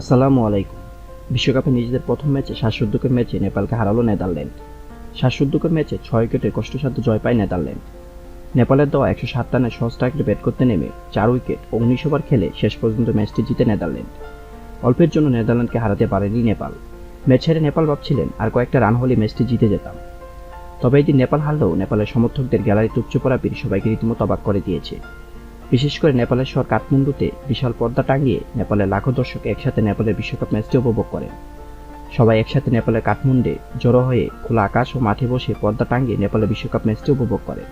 আসসালামু আলাইকুম। বিশ্বকাপে নিজেদের প্রথম ম্যাচে শ্বাসরুদ্ধকর ম্যাচে নেপালকে হারালো নেদারল্যান্ড। শ্বাসরুদ্ধকর ম্যাচে ছয় উইকেটে কষ্টসাধ্য জয় পায় নেদারল্যান্ড। নেপালের দেওয়া একশো সাত রানে সহজ ব্যাট করতে নেমে চার উইকেট ও উনিশ ওভার খেলে শেষ পর্যন্ত ম্যাচটি জিতে নেদারল্যান্ড। অল্পের জন্য নেদারল্যান্ডকে হারাতে পারেনি নেপাল। ম্যাচ হেরে নেপাল ভাবছিলেন, আর কয়েকটা রান হলে ম্যাচটি জিতে যেতাম। তবে এদিন নেপাল হারলেও নেপালের সমর্থকদের গ্যালারিতে উপচে পড়া ভিড় সবাইকে রীতিমতো অবাক করে দিয়েছে। বিশেষ করে নেপালের শহর কাঠমান্ডুতে বিশাল পর্দা টাঙিয়ে নেপালের লাখো দর্শক একসাথে নেপালের বিশ্বকাপ ম্যাচটি উপভোগ করেন। সবাই একসাথে নেপালের কাঠমান্ডে জড়ো হয়ে খোলা আকাশ ও মাঠে বসে পর্দা টাঙিয়ে নেপালের বিশ্বকাপ ম্যাচটি উপভোগ করে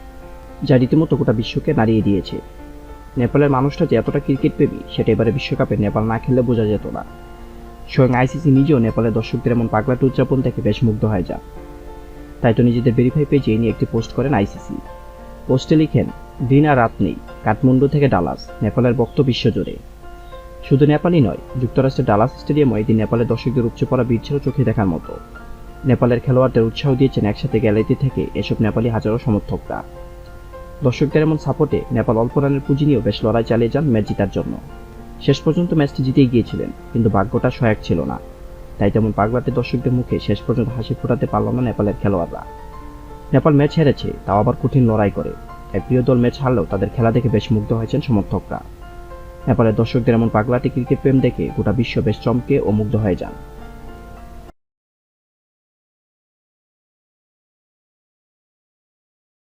যা রীতিমতো গোটা বিশ্বকে নাড়িয়ে দিয়েছে। নেপালের মানুষটা যে এতটা ক্রিকেট প্রেমী, সেটা এবারে বিশ্বকাপে নেপাল না খেললে বোঝা যেত না। স্বয়ং আইসিসি নিজেও নেপালের দর্শকদের এমন পাগলাটি উদযাপন দেখে বেশ মুগ্ধ হয়ে যান তাই তো নিজেদের ভেরিফাই পেজে নিয়ে একটি পোস্ট করেন আইসিসি। পোস্টে লিখেন দিন আর রাত নেই, কাঠমান্ডু থেকে ডালাস, নেপালের বক্ত বিশ্বজুড়ে শুধু নেপালই নয়, যুক্তরাষ্ট্রের ডালাস স্টেডিয়ামে এদিন নেপালের দর্শকদের উপচে পড়া ভিড় চোখে দেখার মতো। নেপালের খেলোয়াড়দের উৎসাহ দিয়েছেন একসাথে গ্যালারিতে থেকে এসব নেপালি হাজারো সমর্থকরা। দর্শকদের এমন সাপোর্টে নেপাল অল্প রানের পুঁজি নিয়েও বেশ লড়াই চালিয়ে যান ম্যাচ জেতার জন্য। শেষ পর্যন্ত ম্যাচটি জিতেই গিয়েছিলেন, কিন্তু ভাগ্যটা সহায়ক ছিল না। তাই তেমন পাগলাটে দর্শকদের মুখে শেষ পর্যন্ত হাসি ফোটাতে পারল না নেপালের খেলোয়াড়রা। নেপাল ম্যাচ হেরেছে, তাও আবার কঠিন লড়াই করে। তাই প্রিয় দল ম্যাচ হারলেও তাদের খেলা দেখে বেশ মুগ্ধ হয়েছেন সমর্থকরা। নেপালের দর্শকদের এমন পাগলাটি ক্রিকেট প্রেম দেখে গোটা বিশ্ব বেশ চমকে ও মুগ্ধ হয়ে যান।